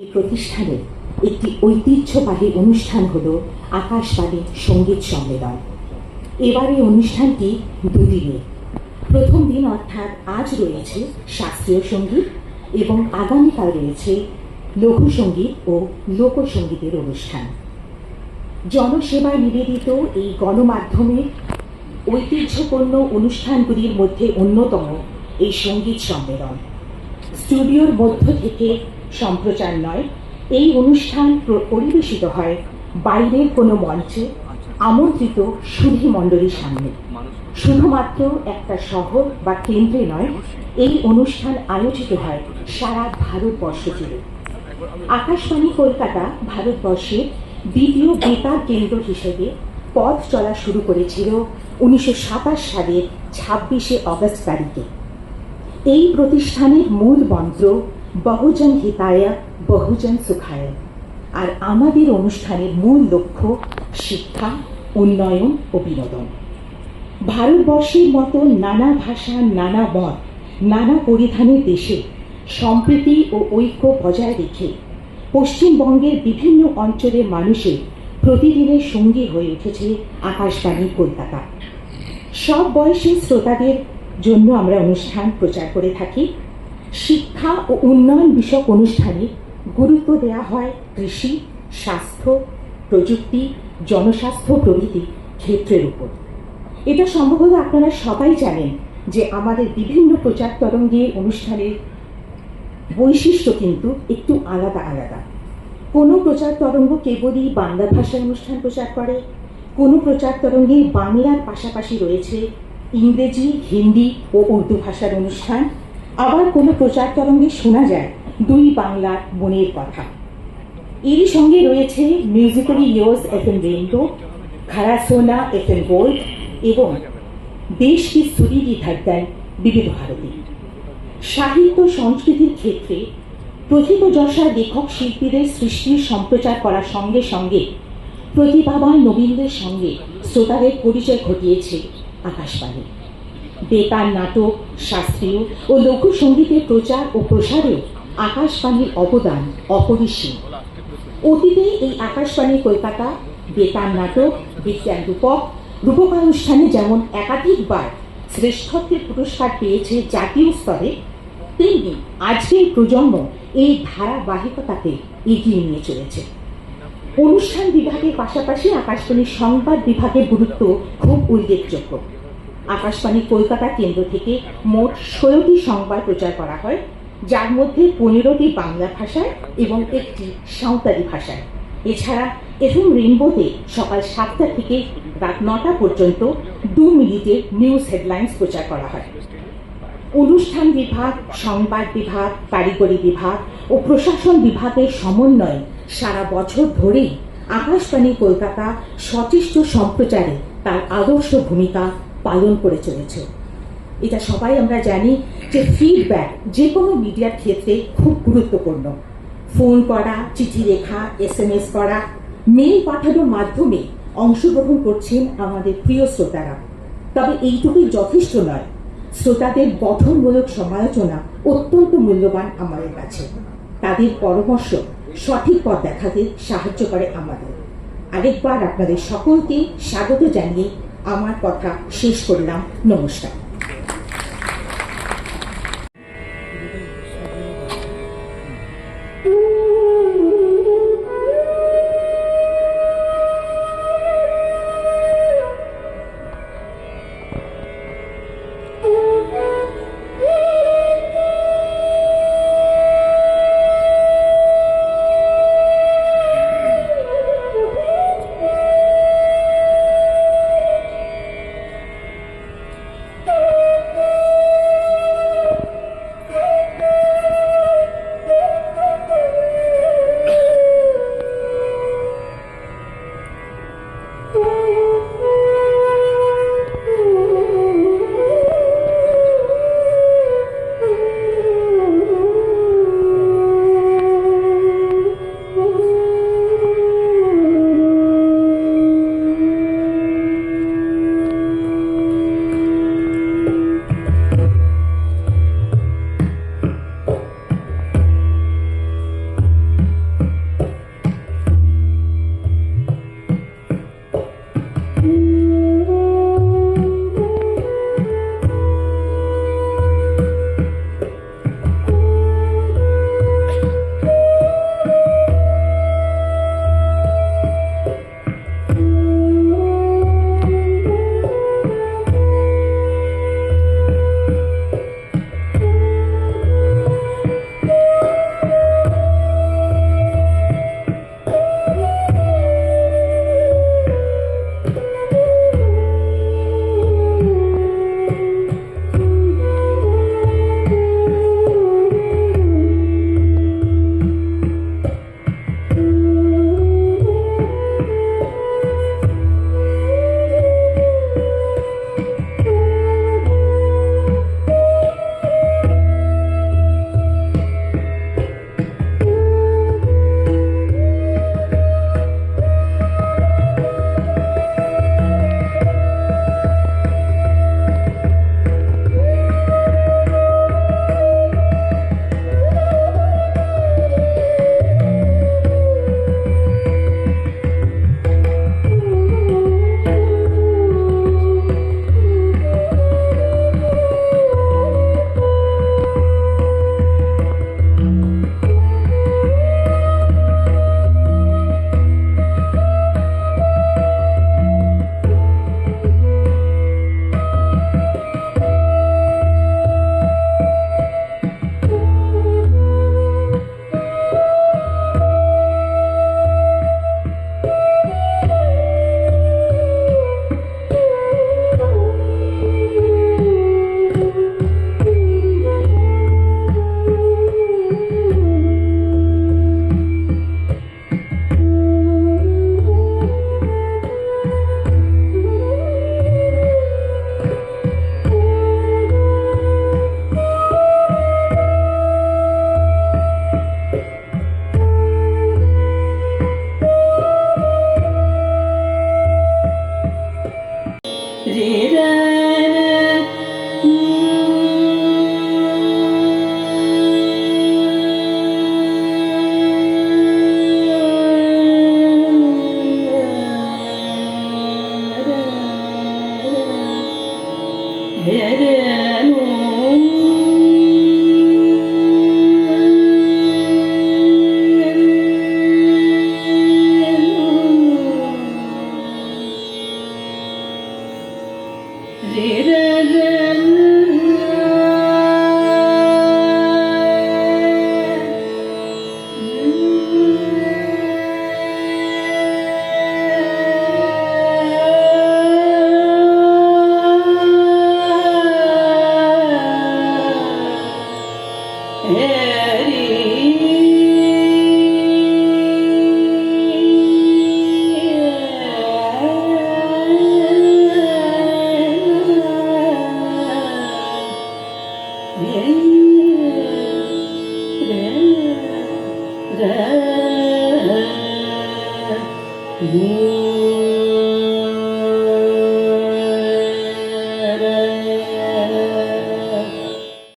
এই প্রতিষ্ঠানের একটি ঐতিহ্যবাহী অনুষ্ঠান হল আকাশবাণী সংগীত সম্মেলন। এবার এই অনুষ্ঠানটি দুদিনে। প্রথম দিন অর্থাৎ আজ রয়েছে শাস্ত্রীয় সংগীত এবং আগামীকাল রয়েছে লঘু সংগীত ও লোকসঙ্গীতের অনুষ্ঠান। জনসেবায় নিবেদিত এই গণমাধ্যমের ঐতিহ্যপূর্ণ অনুষ্ঠানগুলির মধ্যে অন্যতম এই সংগীত সম্মেলন। স্টুডিওর মধ্য থেকে সম্প্রচার নয়, এই অনুষ্ঠান পরিবেশিত হয় বাইরের কোনো মঞ্চে, আমন্ত্রিত সুধী মণ্ডলীর সামনে। শুধুমাত্র একটা শহর বা কেন্দ্রে নয়, এই অনুষ্ঠান আয়োজিত হয় সারা ভারতবর্ষ জুড়ে। আকাশবাণী কলকাতা, ভারতবর্ষের দ্বিতীয় বেতার কেন্দ্র হিসেবে পথ চলা শুরু করেছিল উনিশশো সাতাশ সালের ছাব্বিশে অগস্ট তারিখে। এই প্রতিষ্ঠানের মূল মন্ত্র বহুজন হিতায়া, বহুজন সুখায়। আর আমাদের অনুষ্ঠানের মূল লক্ষ্য শিক্ষা, উন্নয়ন ও বিনোদন। ভারতবর্ষের মতো নানা ভাষা, নানা মত, নানা পরিধানের দেশে সম্প্রীতি ও ঐক্য বজায় রেখে পশ্চিমবঙ্গের বিভিন্ন অঞ্চলের মানুষের প্রতিদিনের সঙ্গী হয়ে উঠেছে আকাশবাণী কলকাতা। সব বয়সী শ্রোতাদের জন্য আমরা অনুষ্ঠান প্রচার করে থাকি। শিক্ষা ও উন্নয়ন বিষয়ক অনুষ্ঠানে গুরুত্ব দেওয়া হয় কৃষি, স্বাস্থ্য, প্রযুক্তি, জনস্বাস্থ্য প্রভৃতি ক্ষেত্রের উপর। এটা সম্ভবত আপনারা সবাই জানেন যে আমাদের বিভিন্ন প্রচার তরঙ্গে অনুষ্ঠানের বৈশিষ্ট্য কিন্তু একটু আলাদা আলাদা। কোনো প্রচার তরঙ্গ কেবলই বাংলা ভাষায় অনুষ্ঠান প্রচার করে, কোনো প্রচার তরঙ্গে বাংলার পাশাপাশি রয়েছে ইংরেজি, হিন্দি ও উর্দু ভাষার অনুষ্ঠান আবার কোনো প্রচার তরঙ্গে শোনা যায় দুই বাংলার মনের কথা। এরই সঙ্গে রয়েছে musically yours F M rainbow খারাসোনা F M gold এবং দেশ কি সুরিদি ধরতেন বিবিধ ভারতী। সাহিত্য সংস্কৃতির ক্ষেত্রে প্রথিতযশা লেখক শিল্পীদের সৃষ্টির সম্প্রচার করার সঙ্গে সঙ্গে প্রতিভাবান নবীনদের সঙ্গে শ্রোতাদের পরিচয় ঘটিয়েছে আকাশবাণী। বেতার নাটক শাস্ত্রীয় ও লঘু সঙ্গীতের প্রচার ও প্রসারে আকাশবাণীর অবদান অপরিসীম। অতীতে এই আকাশবাণী কলকাতা বেতার নাটক বিজ্ঞান রূপক রূপকানুষ্ঠানে যেমন একাধিকবার শ্রেষ্ঠত্বের পুরস্কার পেয়েছে জাতীয় স্তরে, তেমনি আজকের প্রজন্ম এই ধারাবাহিকতাকে এগিয়ে নিয়ে চলেছে। অনুষ্ঠান বিভাগের পাশাপাশি আকাশবাণীর সংবাদ বিভাগের গুরুত্ব খুব উল্লেখযোগ্য। আকাশবাণী কলকাতা কেন্দ্র থেকে মোট ষোলোটি সংবাদ প্রচার করা হয়, যার মধ্যে পনেরোটি বাংলা ভাষায় এবং একটি সাঁওতালি ভাষায়। এছাড়া এফএম রেনবোতে সকাল সাতটা থেকে রাত নটা পর্যন্ত দু মিনিটের নিউজ হেডলাইন্স প্রচার করা হয়। অনুষ্ঠান বিভাগ, সংবাদ বিভাগ, কারিগরি বিভাগ ও প্রশাসন বিভাগের সমন্বয়ে সারা বছর ধরেই আকাশবাণী কলকাতা সচেষ্ট সম্প্রচারে তার আদর্শ ভূমিকা পালন করে চলেছে। এটা সবাই আমরা জানি যে ফিডব্যাক যে কোনো মিডিয়ার ক্ষেত্রে খুব গুরুত্বপূর্ণ। ফোন করা, চিঠি লেখা এস এম এস করা মেল পাঠানোর মাধ্যমে অংশগ্রহণ করছেন আমাদের প্রিয় শ্রোতারা। তবে এইটুকুই যথেষ্ট নয়, শ্রোতাদের গঠনমূলক সমালোচনা অত্যন্ত মূল্যবান আমাদের কাছে। তাদের পরামর্শ সঠিক পথ দেখাতে সাহায্য করে আমাদের। আরেকবার আপনাদের সকলকে স্বাগত জানিয়ে আমার কথা শেষ করলাম। নমস্কার। Yeah. சேரத Yeah.